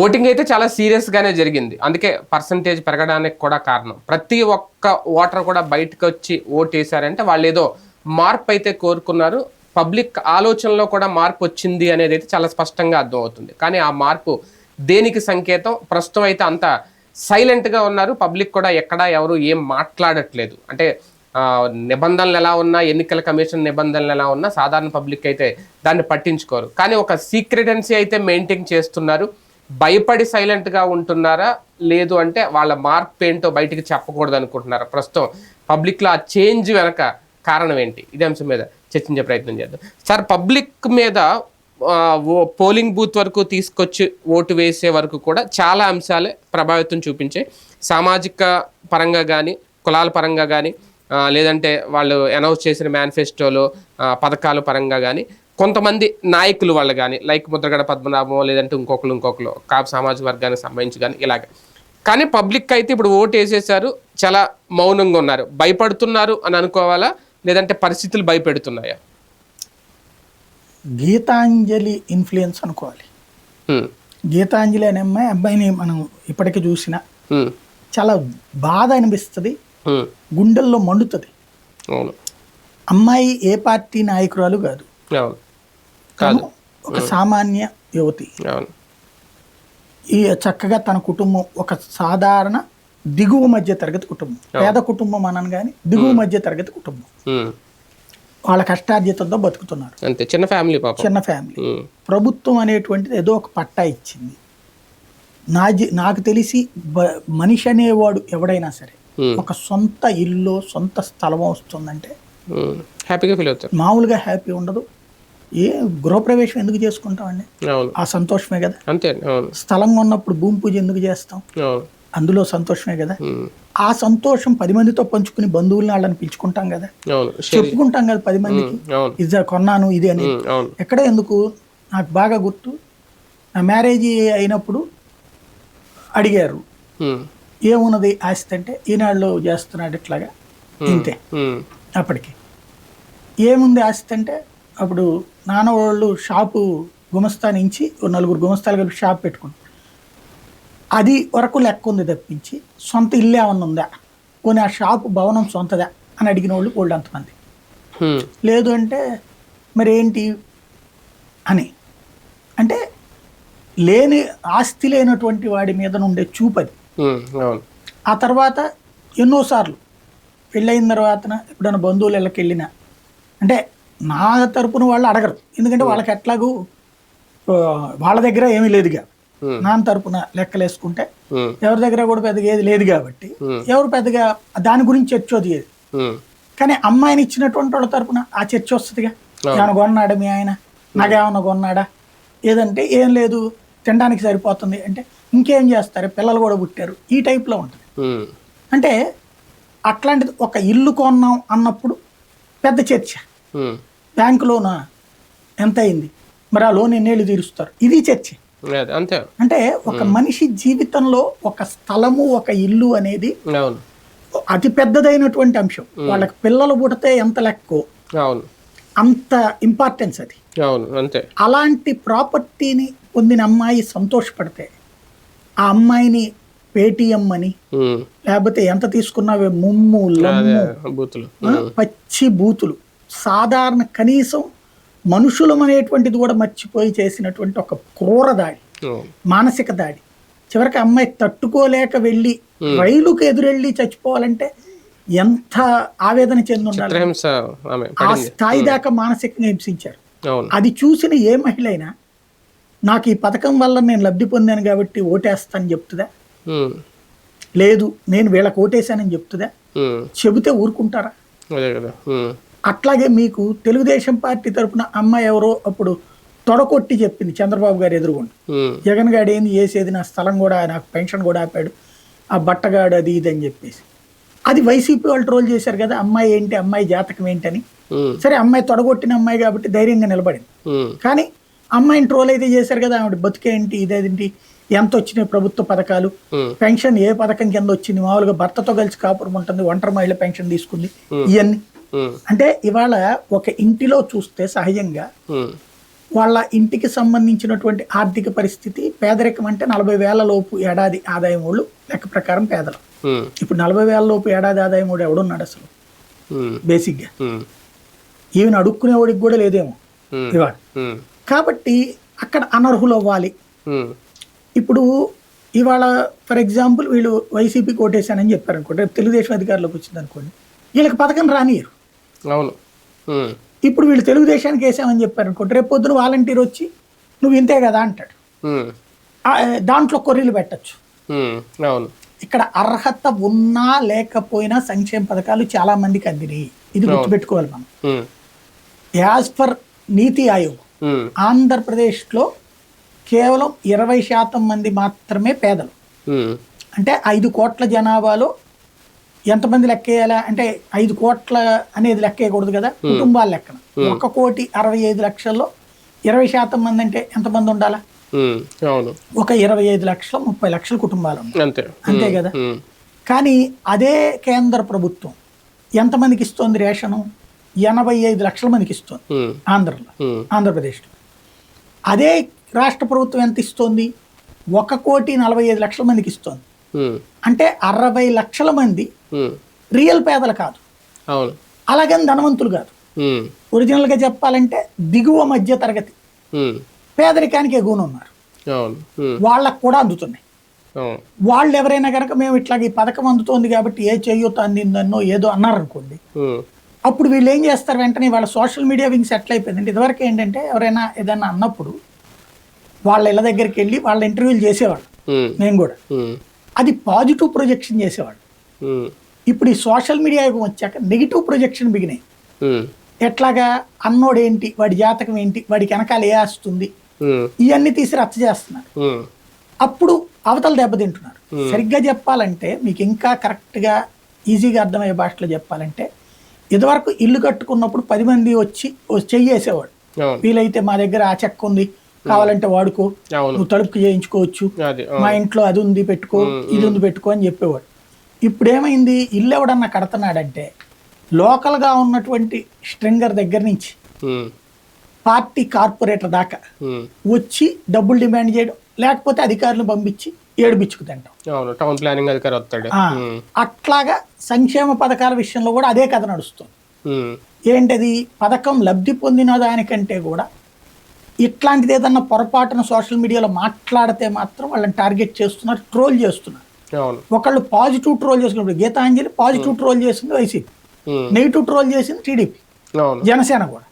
Voting అయితే చాలా సీరియస్గానే జరిగింది. అందుకే పర్సంటేజ్ పెరగడానికి కూడా కారణం. ప్రతి ఒక్క ఓటర్ కూడా బయటకు వచ్చి ఓటు వేశారంటే వాళ్ళు ఏదో మార్పు అయితే కోరుకున్నారు. పబ్లిక్ ఆలోచనలో కూడా మార్పు వచ్చింది అనేది అయితే చాలా స్పష్టంగా అర్థమవుతుంది. కానీ ఆ మార్పు దేనికి సంకేతం? ప్రస్తుతం అయితే అంత సైలెంట్గా ఉన్నారు. పబ్లిక్ కూడా ఎక్కడా ఎవరు ఏం మాట్లాడట్లేదు. అంటే నిబంధనలు ఎలా ఉన్నా ఎన్నికల కమిషన్ నిబంధనలు ఎలా ఉన్నా సాధారణ పబ్లిక్ అయితే దాన్ని పట్టించుకోరు. కానీ ఒక సీక్రెటెన్సీ అయితే మెయింటైన్ చేస్తున్నారు. భయపడి సైలెంట్గా ఉంటున్నారా? లేదు అంటే వాళ్ళ మార్పు ఏంటో బయటికి చెప్పకూడదు అనుకుంటున్నారా? ప్రస్తుతం పబ్లిక్లో ఆ చేంజ్ వెనక కారణం ఏంటి? ఇదే అంశం మీద చర్చించే ప్రయత్నం చేద్దాం. సార్ పబ్లిక్ మీద ఓ- పోలింగ్ బూత్ వరకు తీసుకొచ్చి ఓటు వేసే వరకు కూడా చాలా అంశాలే ప్రభావితం చూపించాయి. సామాజిక పరంగా కానీ కులాల పరంగా కానీ లేదంటే వాళ్ళు అనౌన్స్ చేసిన మేనిఫెస్టోలో పథకాల పరంగా కానీ కొంతమంది నాయకులు వాళ్ళు కానీ లైక్ ముద్రగడ పద్మనాభం లేదంటే ఇంకొకరు ఇంకొకరు కాపు సామాజిక వర్గానికి సంబంధించి కానీ ఇలాగ. కానీ పబ్లిక్ అయితే ఇప్పుడు ఓటు వేసేసారు చాలా మౌనంగా ఉన్నారు. భయపడుతున్నారు అని అనుకోవాలా? లేదంటే పరిస్థితులు భయపెడుతున్నాయా? గీతాంజలి ఇన్ఫ్లుయెన్స్ అనుకోవాలి. గీతాంజలి అనే అమ్మాయి అబ్బాయిని మనం ఇప్పటికీ చూసిన. చాలా బాధ అనిపిస్తుంది. గుండెల్లో మండుతుంది. అవును. అమ్మాయి ఏ పార్టీ నాయకురాలు కాదు. తను ఒక సామాన్య యువతి. అవును. ఈ చక్కగా తన కుటుంబం ఒక సాధారణ దిగువ మధ్య తరగతి కుటుంబం. పేద కుటుంబం అనను కానీ దిగువ మధ్య తరగతి కుటుంబం. వాళ్ళ కష్టార్జితంతో బతుకుతున్నారు. అంతే. చిన్న ఫ్యామిలీ చిన్న ఫ్యామిలీ. ప్రభుత్వం అనేటువంటిది ఏదో ఒక పట్టా ఇచ్చింది. నా నాకు తెలిసి మనిషి అనేవాడు ఎవడైనా సరే. ఒక సొంత ఇల్లు సొంత స్థలం వస్తుందంటే. హ్యాపీగా ఫీల్ అవుతారు. మామూలుగా హ్యాపీ ఉండదు. ఏ గృహప్రవేశం ఎందుకు చేసుకుంటామండి ఆ సంతోషమే కదా. అంతే అవును. స్థలం ఉన్నప్పుడు భూమి పూజ ఎందుకు చేస్తాం? అందులో సంతోషమే కదా. ఆ సంతోషం పది మందితో పంచుకుని బంధువుల్ని వాళ్ళని పిలుచుకుంటాం కదా. చెప్పుకుంటాం కదా పది మందికి. ఇది కొన్నాను ఇది అని. ఎక్కడ ఎందుకు? నాకు బాగా గుర్తు. నా మ్యారేజ్ అయినప్పుడు అడిగారు. ఏమున్నది ఆస్తి అంటే ఈనాళ్ళు చేస్తున్నాడు ఇట్లాగా. ఇంతే. అప్పటికి. ఏముంది ఆస్తి అంటే అప్పుడు నాన్న వాళ్ళు షాపు గుమస్తా నుంచి నలుగురు గుమస్తాలు కలిపి షాప్ పెట్టుకుని అది వరకు లెక్క ఉంది తప్పించి సొంత ఇల్లు ఏమన్నా ఉందా? పోనీ ఆ షాపు భవనం సొంతదా? అని అడిగిన వాళ్ళు వాళ్ళు అంతమంది. లేదు అంటే మరి ఏంటి అని. అంటే లేని ఆస్తి లేనటువంటి వాడి మీద నుండే చూపది ఆ తర్వాత ఎన్నోసార్లు పెళ్ళయిన తర్వాత ఎప్పుడైనా బంధువులు ఇళ్ళకి వెళ్ళినా అంటే నా తరపున వాళ్ళు అడగరు. ఎందుకంటే వాళ్ళకి ఎట్లాగూ వాళ్ళ దగ్గర ఏమీ లేదుగా. Hmm. నా తరపున లెక్కలు వేసుకుంటే హ్మ్. ఎవరి దగ్గర కూడా పెద్దగా ఏది లేదు కాబట్టి Hmm. ఎవరు పెద్దగా దాని గురించి చర్చ వదిలేదు. కానీ అమ్మాయిని ఇచ్చినటువంటి వాళ్ళ తరపున ఆ చర్చ వస్తుందిగా. ఏమైనా కొన్నాడా మీ ఆయన? నాకేమన్నా కొన్నాడా? ఏదంటే ఏం లేదు తినడానికి సరిపోతుంది అంటే ఇంకేం చేస్తారు? పిల్లలు కూడా పుట్టారు. ఈ టైప్లో ఉంటుంది. అంటే అట్లాంటిది ఒక ఇల్లు కొన్నాం అన్నప్పుడు పెద్ద చర్చ. బ్యాంకు లోన్ ఎంత అయింది? మరి ఆ లోన్ ఎన్నేళ్ళు తీరుస్తారు? ఇది చర్చ. అంతే. అంటే ఒక మనిషి జీవితంలో ఒక స్థలము ఒక ఇల్లు అనేది అతి పెద్దదైనటువంటి అంశం. వాళ్ళకి పిల్లలు పుడితే ఎంత లెక్కో అంత ఇంపార్టెన్స్ అది. అవును అంతే. అలాంటి ప్రాపర్టీని పొందిన అమ్మాయి సంతోషపడితే ఆ అమ్మాయిని పేటిఎం అని. లేకపోతే ఎంత తీసుకున్నావే ముమ్ము పచ్చి బూతులు. సాధారణ కనీసం మనుషులం అనేటువంటిది కూడా మర్చిపోయి చేసినటువంటి ఒక క్రూర దాడి మానసిక దాడి. చివరికి అమ్మాయి తట్టుకోలేక వెళ్ళి రైలుకు ఎదురెళ్ళి చచ్చిపోవాలంటే ఎంత ఆవేదన చెంది ఉండాలి ఆ స్థాయి దాకా మానసికంగా హింసించారు. అది చూసిన ఏ మహిళ అయినా నాకు ఈ పథకం వల్ల నేను లబ్ధి పొందాను కాబట్టి ఓటేస్తానని చెప్తుందా. లేదు నేను వీళ్ళకి ఓటేశానని చెప్తుందా. చెబితే ఊరుకుంటారా. అట్లాగే మీకు తెలుగుదేశం పార్టీ తరపున అమ్మాయి ఎవరో అప్పుడు తొడకొట్టి చెప్పింది చంద్రబాబు గారు ఎదురుగుండి. జగన్ గారు ఏంది చేసేది నా స్థలం కూడా నాకు పెన్షన్ కూడా ఆపాడు ఆ బట్టగాడు అది ఇది అని చెప్పేసి అది వైసీపీ వాళ్ళు ట్రోల్ చేశారు కదా అమ్మాయి ఏంటి అమ్మాయి జాతకం ఏంటని. సరే అమ్మాయి తొడగొట్టిన అమ్మాయి కాబట్టి ధైర్యంగా నిలబడింది. కానీ అమ్మాయిని ట్రోల్ అయితే చేశారు కదా ఆవిడ బతుకేంటి ఇదేంటి ఎంత వచ్చినాయి ప్రభుత్వ పథకాలు. పెన్షన్ ఏ పథకం కింద వచ్చింది మామూలుగా భర్తతో కలిసి కాపురం ఉంటుంది ఒంటరి మహిళ పెన్షన్ తీసుకుంది ఇవన్నీ. అంటే ఇవాళ ఒక ఇంటిలో చూస్తే సహజంగా. వాళ్ళ ఇంటికి సంబంధించినటువంటి ఆర్థిక పరిస్థితి పేదరికం అంటే నలభై వేల లోపు ఏడాది ఆదాయం వాళ్ళు లెక్క ప్రకారం పేదలు. ఇప్పుడు నలభై వేల లోపు ఏడాది ఆదాయం వాడు ఎవడున్నాడు అసలు? బేసిక్గా. ఈవెన్ అడుక్కునేవాడికి కూడా లేదేమో ఉమ్, కాబట్టి అక్కడ అనర్హులు అవ్వాలి. ఇప్పుడు ఇవాళ ఫర్ ఎగ్జాంపుల్ వీళ్ళు వైసీపీ కోటేశానని చెప్పారు అనుకోండి రేపు తెలుగుదేశం అధికారంలోకి వచ్చింది అనుకోండి వీళ్ళకి పథకం రానియరు అవును. ఇప్పుడు వీళ్ళు తెలుగుదేశానికి వేసామని చెప్పారు అనుకోండి రేపు పొద్దున వాలంటీర్ వచ్చి నువ్వు ఇంతే కదా అంటాడు. దాంట్లో కొర్రీలు పెట్టచ్చు. అవును. ఇక్కడ అర్హత ఉన్నా లేకపోయినా సంక్షేమ పథకాలు చాలా మందికి అందినాయి ఇది గుర్తుపెట్టుకోవాలి మనం. యాజ్ పర్ నీతి ఆయోగ్ ఆంధ్రప్రదేశ్లో కేవలం ఇరవై శాతం మంది మాత్రమే పేదలు. అంటే ఐదు కోట్ల జనాభాలో ఎంతమంది లెక్కేయాలా? అంటే ఐదు కోట్ల అనేది లెక్కేయకూడదు కదా? కుటుంబాల లెక్కన. ఒక కోటి అరవై ఐదు లక్షల్లో ఇరవై శాతం మంది అంటే ఎంతమంది ఉండాలా? ఒక ఇరవై ఐదు లక్షలు ముప్పై లక్షల కుటుంబాలు అంతే. అంతే కదా? కానీ అదే కేంద్ర ప్రభుత్వం ఎంతమందికి ఇస్తోంది రేషను? ఎనభై ఐదు లక్షల మందికి ఇస్తోంది ఆంధ్రలో ఆంధ్రప్రదేశ్లో. అదే రాష్ట్ర ప్రభుత్వం ఎంత ఇస్తోంది? ఒక కోటి నలభై ఐదు లక్షల మందికి ఇస్తోంది. అంటే అరవై లక్షల మంది రియల్ పేదలు కాదు. అవును. అలాగని ధనవంతులు కాదు. ఉమ్, ఒరిజినల్గా చెప్పాలంటే దిగువ మధ్య తరగతి. పేదరికానికి ఎగువన ఉన్నారు. వాళ్ళకు కూడా అందుతున్నాయి. వాళ్ళు ఎవరైనా కనుక మేము ఇట్లాగ ఈ పథకం అందుతోంది కాబట్టి ఏ చెయ్యొద్దు అందిందన్నో ఏదో అన్నారనుకోండి. అప్పుడు వీళ్ళు ఏం చేస్తారు వెంటనే వాళ్ళ సోషల్ మీడియా వింగ్ సెటిల్ అయిపోయింది ఇదివరకు ఏంటంటే ఎవరైనా ఏదైనా అన్నప్పుడు వాళ్ళ ఇళ్ళ దగ్గరికి వెళ్ళి వాళ్ళ ఇంటర్వ్యూలు చేసేవాళ్ళు. నేను కూడా. అది పాజిటివ్ ప్రొజెక్షన్ ఉమ్, ఇప్పుడు ఈ సోషల్ మీడియా యుగం వచ్చాక నెగిటివ్ ప్రొజెక్షన్ బిగినాయి. ఎట్లాగా అన్నోడు ఏంటి వాడి జాతకం ఏంటి వాడికి వెనకాల ఏ వస్తుంది ఉమ్, ఇవన్నీ తీసి రచ్చ చేస్తున్నారు. అప్పుడు అవతల దెబ్బతింటున్నారు సరిగ్గా చెప్పాలంటే మీకు ఇంకా కరెక్ట్గా ఈజీగా అర్థమయ్యే భాషలో చెప్పాలంటే ఇదివరకు ఇల్లు కట్టుకున్నప్పుడు పది మంది వచ్చి ఓ చెయ్యి వేసేవాడు అవును. వీలైతే మా దగ్గర ఆ చెక్క ఉంది కావాలంటే వాడుకో. నువ్వు తలుపుకి చేయించుకోవచ్చు. మా ఇంట్లో అది ఉంది పెట్టుకో ఇది ఉంది పెట్టుకో అని చెప్పేవాడు. ఇప్పుడు ఏమైంది ఇల్లు ఎవడన్నా కడుతున్నాడంటే లోకల్గా ఉన్నటువంటి స్ట్రింగర్ దగ్గర నుంచి పార్టీ కార్పొరేటర్ దాకా వచ్చి డబ్బులు డిమాండ్ చేయడం లేకపోతే అధికారులను పంపించి ఏడుబిచ్చుకు తింటాం. టౌన్ ప్లానింగ్ అధికారి వస్తాడు. అట్లాగా సంక్షేమ పథకాల విషయంలో కూడా అదే కథ నడుస్తుంది. ఏంటది? పథకం లబ్ధి పొందిన దానికంటే కూడా ఇట్లాంటిది ఏదన్నా పొరపాటున సోషల్ మీడియాలో మాట్లాడితే మాత్రం వాళ్ళని టార్గెట్ చేస్తున్నారు ట్రోల్ చేస్తున్నారు. ఒకళ్ళు పాజిటివ్ ట్రోల్ చేసుకున్నప్పుడు గీతాంజలి పాజిటివ్ ట్రోల్ చేసింది వైసీపీ నెగిటివ్ ట్రోల్ చేసింది టీడీపీ జనసేన కూడా.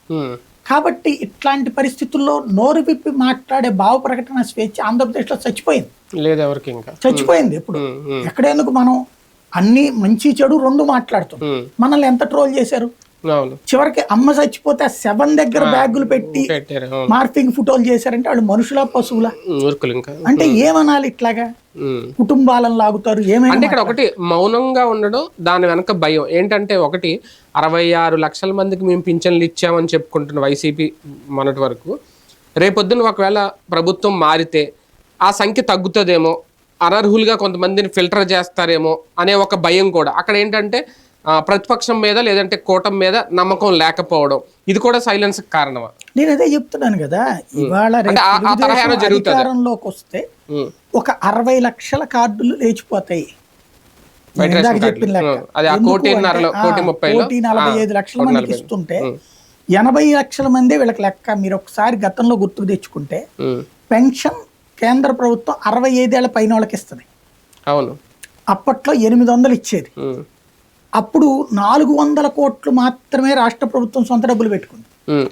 కాబట్టి ఇట్లాంటి పరిస్థితుల్లో నోరు విప్పి మాట్లాడే భావ ప్రకటన స్వేచ్ఛ ఆంధ్రప్రదేశ్లో చచ్చిపోయింది. లేదు ఎవరికి ఇంకా. చచ్చిపోయింది ఇప్పుడు ఎక్కడెందుకు మనం అన్ని మంచి చెడు రెండు మాట్లాడుతాం మనల్ని ఎంత ట్రోల్ చేశారు? చివరికి అమ్మ చచ్చిపోతే ఆ శవం దగ్గర బ్యాగులు పెట్టి మార్ఫింగ్ ఫోటోలు చేశారంటే వాళ్ళు మనుషుల పశువుల? అంటే ఏమనాలి ఇట్లాగా. కుటుంబాలను లాగుతారు ఏమైనా అంటే ఇక్కడ ఒకటి మౌనంగా ఉండడం దాని వెనక భయం. ఏంటంటే ఒకటి అరవై ఆరు లక్షల మందికి మేము పింఛన్లు ఇచ్చామని చెప్పుకుంటున్న వైసీపీ మొన్నటి వరకు. రేపొద్దున ఒకవేళ ప్రభుత్వం మారితే ఆ సంఖ్య తగ్గుతుందేమో అనర్హులుగా కొంతమందిని ఫిల్టర్ చేస్తారేమో అనే ఒక భయం కూడా. అక్కడ ఏంటంటే ప్రతిపక్షం మీద లేదంటే కూటమి మీద నమ్మకం లేకపోవడం ఇది కూడా సైలెన్స్ కారణమా నేను అదే చెప్తున్నాను కదా ఇవాళ? అధికారంలోకి వస్తే. ఒక అరవై లక్షల కార్డులు లేచిపోతాయి కోటి నలభై ఐదు లక్షల మందికి. ఇస్తుంటే. ఎనభై లక్షల మందే వీళ్ళకి లెక్క మీరు ఒకసారి గతంలో గుర్తుకు తెచ్చుకుంటే. పెన్షన్ కేంద్ర ప్రభుత్వం అరవై ఐదేళ్ళ పైన వాళ్ళకి ఇస్తుంది అవును అప్పట్లో ఎనిమిది వందలు ఇచ్చేది. అప్పుడు నాలుగు వందల కోట్లు మాత్రమే రాష్ట్ర ప్రభుత్వం సొంత డబ్బులు పెట్టుకుంది.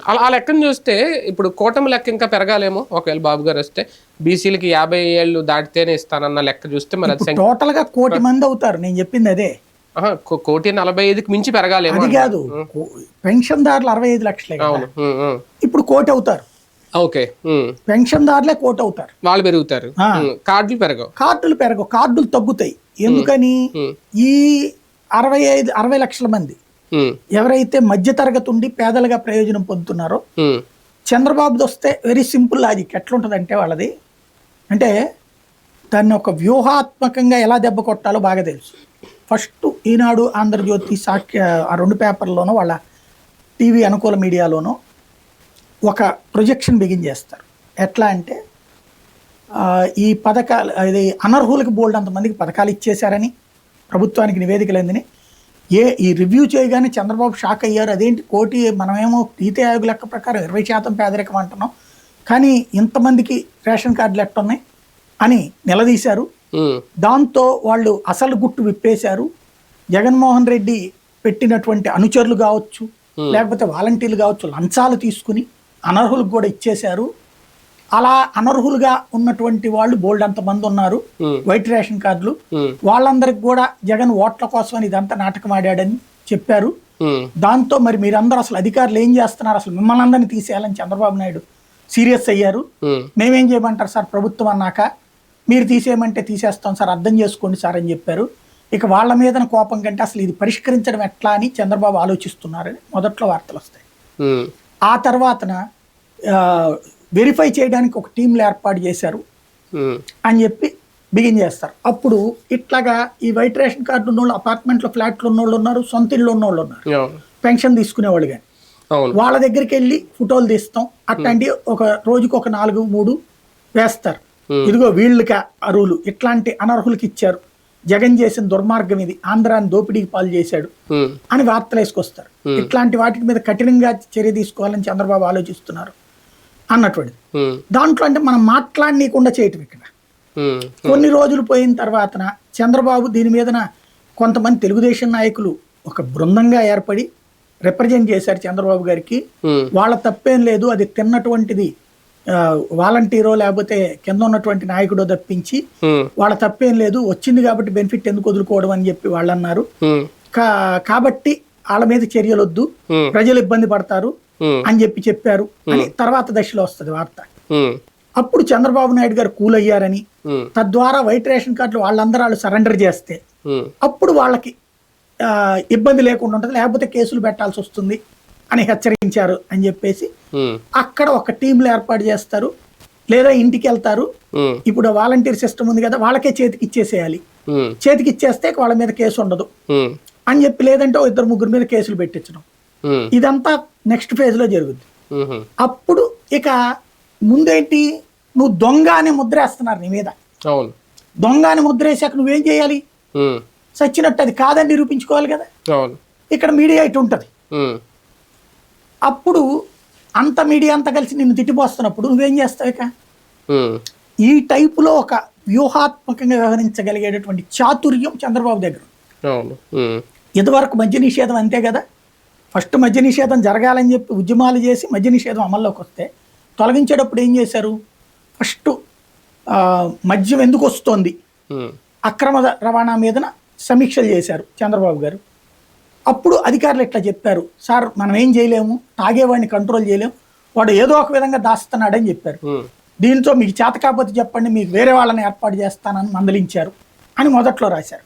అలా ఆ లెక్కను చూస్తే ఇప్పుడు కూటమి లెక్క ఇంకా పెరగాలేమో ఒకవేళ బాబు గారు వస్తే బీసీలకి యాభై ఏళ్ళు దాటితేనే ఇస్తానన్న లెక్క చూస్తే మరి అది టోటల్గా కోటి మంది అవుతారు నేను చెప్పింది అదే. కోటి నలభై ఐదుకి మించి పెరగాలేమో అది కాదు కో- పెన్షన్దారులు అరవై ఐదు లక్షలే. ఇప్పుడు కోటి అవుతారు. ఓకే ఉమ్. పెన్షన్దారులే కోటి అవుతారు. వాళ్ళు పెరుగుతారు. కార్డులు పెరగవు. కార్డులు పెరగవు కార్డులు తగ్గుతాయి. ఎందుకని? ఈ అరవై ఐదు అరవై లక్షల మంది. ఎవరైతే మధ్యతరగతి ఉండి పేదలుగా ప్రయోజనం పొందుతున్నారో చంద్రబాబుది వస్తే వెరీ సింపుల్ లాజిక్ ఎట్లుంటుందంటే వాళ్ళది అంటే దాన్ని ఒక వ్యూహాత్మకంగా ఎలా దెబ్బ కొట్టాలో బాగా తెలుసు. ఫస్ట్ ఈనాడు ఆంధ్రజ్యోతి సాక్ష్య ఆ రెండు పేపర్లోనో వాళ్ళ టీవీ అనుకూల మీడియాలోనో ఒక ప్రొజెక్షన్ బిగిన్ చేస్తారు. ఎట్లా అంటే ఈ పథకాలు అది అనర్హులకు బోల్డ్ అంతమందికి పథకాలు ఇచ్చేశారని ప్రభుత్వానికి నివేదికలు ఏ ఈ రివ్యూ చేయగానే చంద్రబాబు షాక్ అయ్యారు. అదేంటి? కోటి మనమేమో నీతి ఆయోగ్ లెక్క ప్రకారం ఇరవై శాతం పేదరికం అంటున్నాం. కానీ ఇంతమందికి రేషన్ కార్డులు ఎట్టున్నాయి అని నిలదీశారు. దాంతో వాళ్ళు అసలు గుట్టు విప్పేశారు. జగన్మోహన్ రెడ్డి పెట్టినటువంటి అనుచరులు కావచ్చు లేకపోతే వాలంటీర్లు కావచ్చు లంచాలు తీసుకుని అనర్హులకు కూడా ఇచ్చేశారు. అలా అనర్హులుగా ఉన్నటువంటి వాళ్ళు బోల్డ్ అంతమంది ఉన్నారు. ఉమ్, వైట్ రేషన్ కార్డులు. వాళ్ళందరికి కూడా జగన్ ఓట్ల కోసమని ఇదంతా నాటకం ఆడాడని చెప్పారు. దాంతో మరి మీరందరూ అసలు అధికారులు ఏం చేస్తున్నారు? అసలు మిమ్మల్ని అందరినీ తీసేయాలని చంద్రబాబు నాయుడు సీరియస్ అయ్యారు. మేమేం. చేయమంటారు సార్? ప్రభుత్వం అన్నాక మీరు తీసేయమంటే తీసేస్తాం సార్ అర్థం చేసుకోండి సార్ అని చెప్పారు. ఇక వాళ్ళ మీద కోపం కంటే అసలు ఇది పరిష్కరించడం ఎట్లా అని చంద్రబాబు ఆలోచిస్తున్నారని మొదట్లో వార్తలు వస్తాయి. ఆ తర్వాతన వెరిఫై చేయడానికి ఒక టీంలు ఏర్పాటు చేశారు ఉమ్, అని చెప్పి బిగిన్ చేస్తారు. అప్పుడు ఇట్లాగా ఈ వైట్ రేషన్ కార్డు ఉన్నోళ్ళు అపార్ట్మెంట్లో ఫ్లాట్లు ఉన్నోళ్ళు ఉన్నారు సొంత ఇళ్ళు ఉన్నోళ్ళు ఉన్నారు. అవును పెన్షన్ తీసుకునేవాళ్ళు కానీ. వాళ్ళ దగ్గరికి వెళ్ళి ఫోటోలు తీస్తాం. అట్లాంటి ఒక రోజుకి ఒక నాలుగు మూడు వేస్తారు. Hmm. ఇదిగో వీళ్ళకి అరువులు ఇట్లాంటి అనర్హులకి ఇచ్చారు. జగన్ చేసిన దుర్మార్గం ఇది. ఆంధ్రాని దోపిడీకి పాలు చేశాడు అని వార్తలు వేసుకొస్తారు. ఇట్లాంటి వాటి మీద కఠినంగా చర్య తీసుకోవాలని చంద్రబాబు ఆలోచిస్తున్నారు. అన్నటువంటిది. దాంట్లో అంటే మనం మాట్లాడనీయకుండా చేయటం ఇక్కడ. కొన్ని రోజులు పోయిన తర్వాతన చంద్రబాబు దీని మీదన కొంతమంది తెలుగుదేశం నాయకులు ఒక బృందంగా ఏర్పడి రిప్రజెంట్ చేశారు చంద్రబాబు గారికి. వాళ్ళ తప్పేం లేదు అది తిన్నటువంటిది వాలంటీరో లేకపోతే కింద ఉన్నటువంటి నాయకుడో తప్పించి వాళ్ళ తప్పేం లేదు వచ్చింది కాబట్టి బెనిఫిట్ ఎందుకు వదులుకోవడం అని చెప్పి వాళ్ళు అన్నారు కాబట్టి వాళ్ళ మీద చర్యలు వద్దు ఉమ్, ప్రజలు ఇబ్బంది పడతారు. అని చెప్పి చెప్పారు. అని తర్వాత దశలో వస్తుంది వార్త. అప్పుడు చంద్రబాబు నాయుడు గారు కూల్ అయ్యారని తద్వారా వైట్ రేషన్ కార్డులు వాళ్ళందరూ వాళ్ళు సరెండర్ చేస్తే అప్పుడు వాళ్ళకి ఇబ్బంది లేకుండా ఉంటుంది. లేకపోతే కేసులు పెట్టాల్సి వస్తుంది అని హెచ్చరించారు అని చెప్పేసి అక్కడ ఒక టీంలు ఏర్పాటు చేస్తారు. లేదా ఇంటికి వెళ్తారు. ఇప్పుడు వాలంటీర్ సిస్టమ్ ఉంది కదా వాళ్ళకే చేతికి ఇచ్చేసేయాలి. చేతికి ఇచ్చేస్తే వాళ్ళ మీద కేసు ఉండదు. అని చెప్పి లేదంటే ఇద్దరు ముగ్గురు మీద కేసులు పెట్టించడం. ఇదంతా నెక్స్ట్ ఫేజ్లో జరుగుద్ది. ఉమ్, అప్పుడు ఇక ముందేంటి? నువ్వు దొంగ అని ముద్ర వేస్తున్నారు నీ మీద. దొంగ అని ముద్ర వేసాక నువ్వేం చేయాలి? ఉమ్, సచ్చినట్టు అది కాదని నిరూపించుకోవాలి కదా? ఇక్కడ మీడియా ఇటు ఉంటుంది. అప్పుడు అంత మీడియా అంతా కలిసి నిన్ను తిట్టిపోస్తున్నప్పుడు నువ్వేం చేస్తావు ఇక? ఈ టైపులో ఒక వ్యూహాత్మకంగా వ్యవహరించగలిగేటటువంటి చాతుర్యం చంద్రబాబు దగ్గర ఇదివరకు మద్య నిషేధం అంతే కదా? ఫస్ట్ మద్య నిషేధం జరగాలని చెప్పి ఉద్యమాలు చేసి మద్య నిషేధం అమల్లోకి వస్తే తొలగించేటప్పుడు ఏం చేశారు? ఫస్ట్ మద్యం ఎందుకు వస్తోంది? అక్రమ రవాణా మీదన సమీక్షలు చేశారు చంద్రబాబు గారు. అప్పుడు అధికారులు ఇట్లా చెప్పారు? సార్ మనం ఏం చేయలేము తాగేవాడిని కంట్రోల్ చేయలేము వాడు ఏదో ఒక విధంగా దాస్తున్నాడని చెప్పారు. దీంతో మీకు చేత కాకపోతే చెప్పండి మీకు వేరే వాళ్ళని ఏర్పాటు చేస్తానని మందలించారు అని మొదట్లో రాశారు.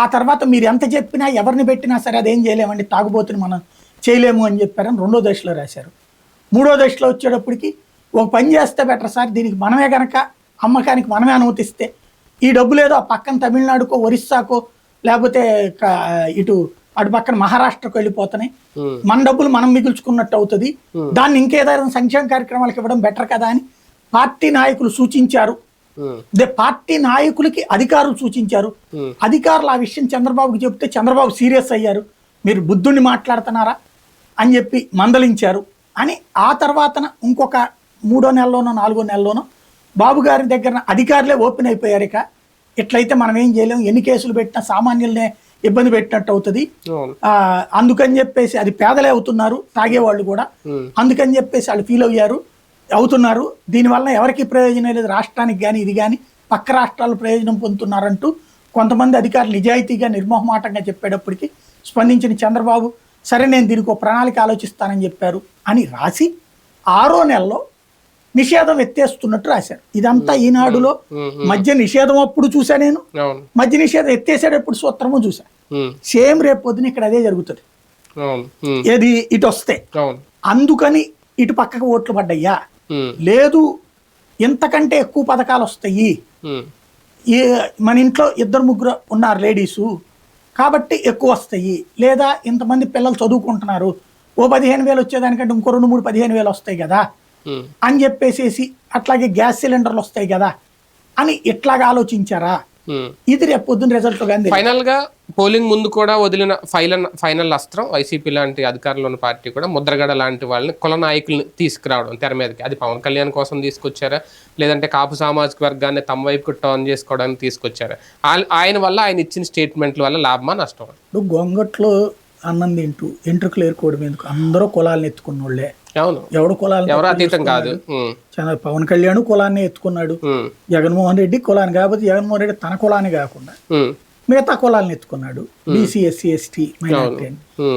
ఆ తర్వాత మీరు ఎంత చెప్పినా ఎవరిని పెట్టినా సరే అదేం చేయలేమండి తాగుబోతుని మనం చేయలేము అని చెప్పారని రెండో దశలో రాశారు. మూడో దశలో వచ్చేటప్పటికి ఒక పని చేస్తే బెటర్ సార్ దీనికి మనమే గనక అమ్మకానికి మనమే అనుమతిస్తే ఈ డబ్బులు ఏదో ఆ పక్కన తమిళనాడుకో ఒరిస్సాకో లేకపోతే ఇటు అటు పక్కన మహారాష్ట్రకు వెళ్ళిపోతున్నాయి. మన డబ్బులు మనం మిగుల్చుకున్నట్టు అవుతుంది. దాన్ని ఇంకేదైనా సంక్షేమ కార్యక్రమాలకు ఇవ్వడం బెటర్ కదా అని పార్టీ నాయకులు సూచించారు. దే పార్టీ నాయకులకి అధికారులు సూచించారు. అధికారులు ఆ విషయం చంద్రబాబుకి చెప్తే చంద్రబాబు సీరియస్ అయ్యారు. మీరు బుద్ధుడిని మాట్లాడుతున్నారా అని చెప్పి మందలించారు. అని ఆ తర్వాతన ఇంకొక మూడో నెలలోనో నాలుగో నెలలోనో బాబు గారి దగ్గర అధికారులే ఓపెన్ అయిపోయారు ఇక. ఇట్లయితే మనం ఏం చేయలేము ఎన్ని కేసులు పెట్టినా సామాన్యులనే ఇబ్బంది పెట్టినట్టు అవుతుంది. అందుకని చెప్పేసి అది పేదలే అవుతున్నారు. తాగేవాళ్ళు కూడా. అందుకని చెప్పేసి వాళ్ళు ఫీల్ అయ్యారు. అవుతున్నారు. దీనివల్ల ఎవరికి ప్రయోజనం లేదు. రాష్ట్రానికి కానీ ఇది కానీ పక్క రాష్ట్రాలు ప్రయోజనం పొందుతున్నారంటూ కొంతమంది అధికారులు నిజాయితీగా నిర్మోహమాటంగా చెప్పేటప్పటికి స్పందించిన చంద్రబాబు సరే నేను దీనికి ఒక ప్రణాళిక ఆలోచిస్తానని చెప్పారు అని రాసి ఆరో నెలలో నిషేధం ఎత్తేస్తున్నట్టు రాశారు. ఇదంతా ఈనాడులో మద్య నిషేధం అప్పుడు చూసా నేను. మద్య నిషేధం ఎత్తేసేటప్పుడు సూత్రము చూసా సేమ్ రేపు పొద్దున ఇక్కడ అదే జరుగుతుంది. ఏది ఇటు వస్తే అందుకని ఇటు పక్కకు ఓట్లు పడ్డయ్యా లేదు ఇంతకంటే ఎక్కువ పథకాలు వస్తాయి ఏ మన ఇంట్లో ఇద్దరు ముగ్గురు ఉన్నారు లేడీసు కాబట్టి ఎక్కువ వస్తాయి లేదా ఇంతమంది పిల్లలు చదువుకుంటున్నారు. ఓ పదిహేను వేలు వచ్చేదానికంటే ఇంకో రెండు మూడు పదిహేను వేలు వస్తాయి కదా. ఉమ్. అని చెప్పేసేసి అట్లాగే గ్యాస్ సిలిండర్లు వస్తాయి కదా. అని ఇట్లాగా ఆలోచించారా. ఇది రేపు పొద్దున్న రిజల్ట్ కానీ ఫైనల్గా పోలింగ్ ముందు కూడా వదిలిన ఫైనల్ ఫైనల్ అస్త్రం వైసీపీ లాంటి అధికారంలో ఉన్న పార్టీ కూడా ముద్రగడ లాంటి వాళ్ళని కుల నాయకుల్ని తీసుకురావడం తెర మీదకి. అది పవన్ కళ్యాణ్ కోసం తీసుకొచ్చారా? లేదంటే కాపు సామాజిక వర్గాన్ని తమ వైపుకు టర్న్ చేసుకోవడానికి తీసుకొచ్చారా? ఆయ- ఆయన వల్ల ఆయన ఇచ్చిన స్టేట్మెంట్ల వల్ల లాభమా నష్టమా? ఇప్పుడు గొంగట్లో అన్నం తింటూ ఎంట్రుకలు ఏరుకోవడం ఎందుకు? అందరూ కులాలను ఎత్తుకున్న వాళ్ళే అవును. ఎవడు కులాలను ఎవరు అతీతం కాదు. చంద్ర- పవన్ కళ్యాణ్ కులాన్ని ఎత్తుకున్నాడు. జగన్మోహన్ రెడ్డి కులాన్ని కాకపోతే జగన్మోహన్ రెడ్డి తన కులాన్ని కాకుండా. మిగతా కులాలను ఎత్తుకున్నాడు. BC SC ST minority.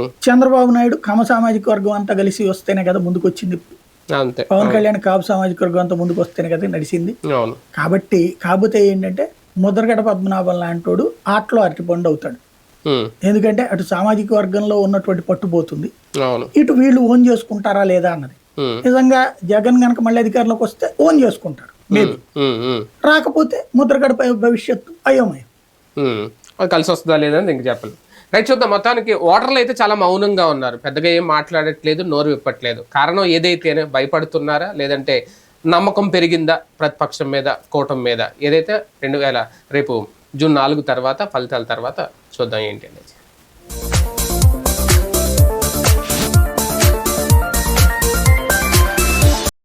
Chandrababu Naidu comma సామాజిక వర్గం అంతా కలిసి వస్తేనే కదా ముందుకు వచ్చింది పవన్ కళ్యాణ్ కాపు సామాజిక వర్గం అంతా ముందుకు వస్తేనే కదా నడిచింది. కాబట్టి కాకపోతే ఏంటంటే ముద్రగడ పద్మనాభం లాంటోడు ఆటలో అరటిపండు అవుతాడు. ఎందుకంటే అటు సామాజిక వర్గంలో ఉన్నటువంటి పట్టుపోతుంది అవును. ఇటు వీళ్ళు ఓన్ చేసుకుంటారా లేదా అన్నది. నిజంగా జగన్ గనక మళ్ళీ అధికారంలోకి వస్తే ఓన్ చేసుకుంటారు మేబీ. రాకపోతే ముద్రగడ భవిష్యత్తు అయోమయం. కలిసి వస్తుందా లేదని ఇంక చెప్పలేదు రైట్ చూద్దాం. మొత్తానికి ఓటర్లు అయితే చాలా మౌనంగా ఉన్నారు. పెద్దగా ఏం మాట్లాడట్లేదు నోరు విప్పట్లేదు. కారణం ఏదైతేనే భయపడుతున్నారా? లేదంటే నమ్మకం పెరిగిందా ప్రతిపక్షం మీద కూటమి మీద? ఏదైతే రెండు వేల రేపు జూన్ నాలుగు తర్వాత ఫలితాల తర్వాత చూద్దాం ఏంటి అనేది.